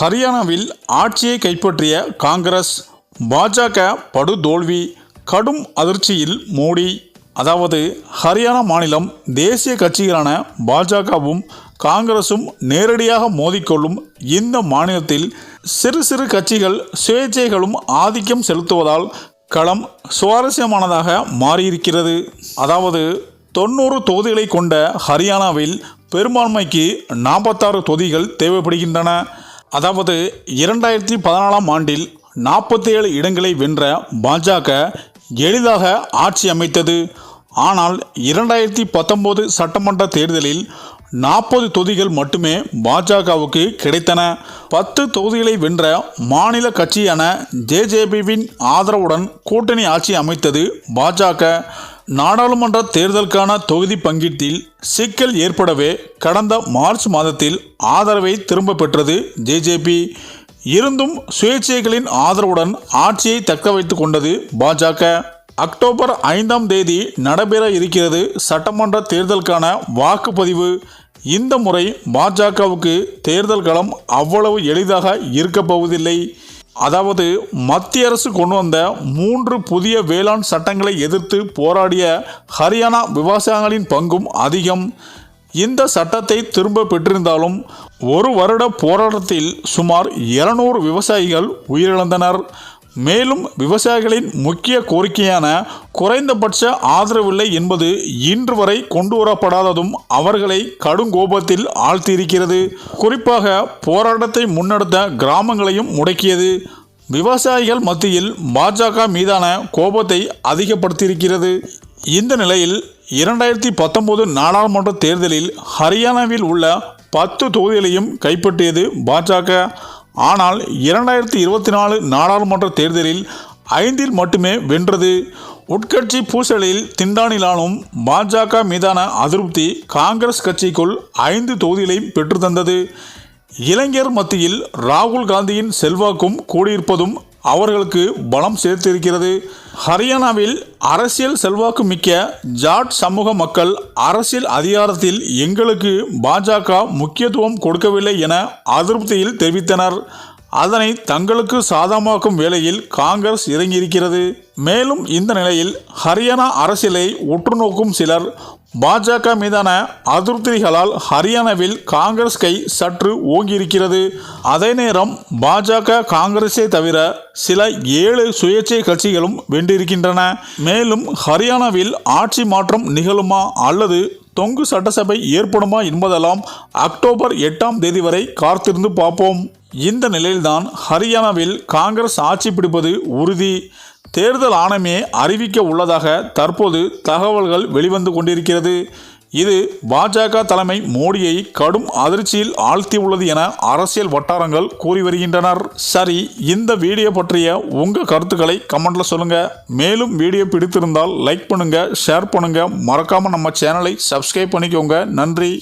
ஹரியானாவில் ஆட்சியை கைப்பற்றிய காங்கிரஸ் பாஜக படுதோல்வி கடும் அதிர்ச்சியில் மோடி. அதாவது ஹரியானா மாநிலம் தேசிய கட்சிகளான பாஜகவும் காங்கிரசும் நேரடியாக மோதிக்கொள்ளும் இந்த மாநிலத்தில் சிறு சிறு கட்சிகள் சுயேட்சைகளும் ஆதிக்கம் செலுத்துவதால் களம் சுவாரஸ்யமானதாக மாறியிருக்கிறது. அதாவது தொண்ணூறு தொகுதிகளை கொண்ட ஹரியானாவில் பெரும்பான்மைக்கு நாற்பத்தாறு தொகுதிகள் தேவைப்படுகின்றன. அதாவது இரண்டாயிரத்தி பதினாலாம் ஆண்டில் நாற்பத்தி ஏழு இடங்களை வென்ற பாஜக எளிதாக ஆட்சி அமைத்தது. ஆனால் இரண்டாயிரத்தி பத்தொம்போது சட்டமன்ற தேர்தலில் நாற்பது தொகுதிகள் மட்டுமே பாஜகவுக்கு கிடைத்தன. பத்து தொகுதிகளை வென்ற மாநில கட்சியான ஜேஜேபிவின் ஆதரவுடன் கூட்டணி ஆட்சி அமைத்தது பாஜக. நாடாளுமன்ற தேர்தலுக்கான தொகுதி பங்கீட்டில் சிக்கல் ஏற்படவே கடந்த மார்ச் மாதத்தில் ஆதரவை திரும்ப பெற்றது ஜேஜேபி. இருந்தும் சுயேட்சைகளின் ஆதரவுடன் ஆட்சியை தக்க வைத்துக் கொண்டது பாஜக. அக்டோபர் ஐந்தாம் தேதி நடைபெற இருக்கிறது சட்டமன்ற தேர்தலுக்கான வாக்குப்பதிவு. இந்த முறை பாஜகவுக்கு தேர்தல் களம் அவ்வளவு எளிதாக இருக்கப் போவதில்லை அதாவது மத்திய அரசு கொண்டு வந்த மூன்று புதிய வேளாண் சட்டங்களை எதிர்த்து போராடிய ஹரியானா விவசாயிகளின் பங்கும் அதிகம். இந்த சட்டத்தை திரும்ப பெற்றிருந்தாலும் ஒரு வருட போராட்டத்தில் சுமார் இருநூறு விவசாயிகள் உயிரிழந்தனர். மேலும் விவசாயிகளின் முக்கிய கோரிக்கையான குறைந்தபட்ச ஆதரவில்லை என்பது இன்று வரை கொண்டு வரப்படாததும் அவர்களை கடுங்கோபத்தில் ஆழ்த்தியிருக்கிறது. குறிப்பாக போராட்டத்தை முன்னெடுத்த கிராமங்களையும் முடக்கியது. விவசாயிகள் மத்தியில் பாஜக மீதான கோபத்தை அதிகப்படுத்தியிருக்கிறது. இந்த நிலையில் இரண்டாயிரத்தி பத்தொன்பது நாடாளுமன்ற தேர்தலில் ஹரியானாவில் உள்ள பத்து தொகுதிகளையும் கைப்பற்றியது பாஜக. ஆனால் இரண்டாயிரத்தி இருபத்தி நாலு நாடாளுமன்ற தேர்தலில் ஐந்தில் மட்டுமே வென்றது. உட்கட்சி பூசலில் திண்டானிலானும் பாஜக மீதான அதிருப்தி காங்கிரஸ் கட்சிக்குள் ஐந்து தொகுதிகளையும் பெற்றுத்தந்தது. இளைஞர் மத்தியில் ராகுல் காந்தியின் செல்வாக்கும் கூடியிருப்பதும் அவர்களுக்கு பலம் சேர்த்திருக்கிறது. ஹரியானாவில் அரசியல் செல்வாக்கு மிக்க ஜாட் சமூக மக்கள் அரசியல் அதிகாரத்தில் எங்களுக்கு பாஜக முக்கியத்துவம் கொடுக்கவில்லை என அதிருப்தியில் தெரிவித்தனர். அதனை தங்களுக்கு சாதகமாக்கும் வேளையில் காங்கிரஸ் இறங்கியிருக்கிறது. மேலும் இந்த நிலையில் ஹரியானா அரசியலை உற்று நோக்கும் சிலர் பாஜக மீதான அதிருப்திகளால் ஹரியானாவில் காங்கிரஸ் கை சற்று ஓங்கியிருக்கிறது. அதே நேரம் பாஜக காங்கிரஸை தவிர சில ஏழு சுயேட்சை கட்சிகளும் வென்றிருக்கின்றன. மேலும் ஹரியானாவில் ஆட்சி மாற்றம் நிகழுமா அல்லது தொங்கு சட்டசபை ஏற்படுமா என்பதெல்லாம் அக்டோபர் எட்டாம் தேதி வரை காத்திருந்து பார்ப்போம். இந்த நிலையில்தான் ஹரியானாவில் காங்கிரஸ் ஆட்சி பிடிப்பது உறுதி. தேர்தல் ஆணையமே அறிவிக்க உள்ளதாக தற்போது தகவல்கள் வெளிவந்து கொண்டிருக்கிறது. இது பாஜக தலைமை மோடியை கடும் அதிர்ச்சியில் ஆழ்த்தியுள்ளது என அரசியல் வட்டாரங்கள் கூறி வருகின்றனர். சரி இந்த வீடியோ பற்றிய உங்கள் கருத்துக்களை கமெண்ட்ல சொல்லுங்க. மேலும் வீடியோ பிடித்திருந்தால் லைக் பண்ணுங்க ஷேர் பண்ணுங்க. மறக்காம நம்ம சேனலை சப்ஸ்கிரைப் பண்ணிக்கோங்க. நன்றி.